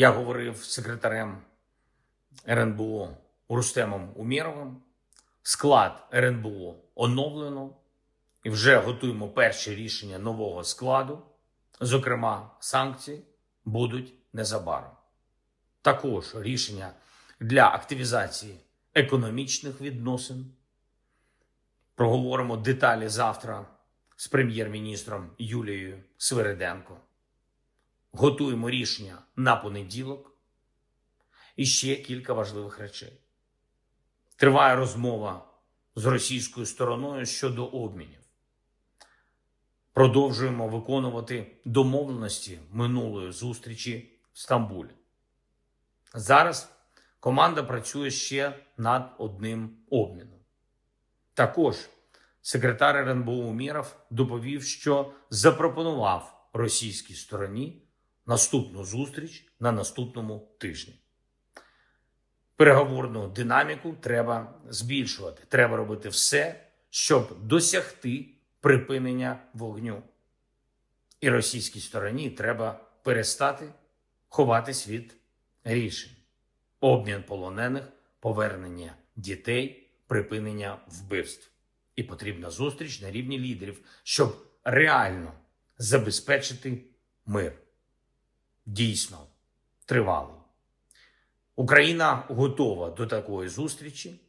Я говорив з секретарем РНБО Рустемом Умєровим. Склад РНБО оновлено і вже готуємо перші рішення нового складу. Зокрема, санкції будуть незабаром. Також рішення для активізації економічних відносин. Проговоримо деталі завтра з прем'єр-міністром Юлією Свириденко. Готуємо рішення на понеділок. І ще кілька важливих речей. Триває розмова з російською стороною щодо обмінів. Продовжуємо виконувати домовленості минулої зустрічі в Стамбулі. Зараз команда працює ще над одним обміном. Також секретар РНБО Уміров доповів, що запропонував російській стороні наступну зустріч на наступному тижні. Переговорну динаміку треба збільшувати. Треба робити все, щоб досягти припинення вогню. І російській стороні треба перестати ховатись від рішень. Обмін полонених, повернення дітей, припинення вбивств. І потрібна зустріч на рівні лідерів, щоб реально забезпечити мир. Дійсно, тривалий. Україна готова до такої зустрічі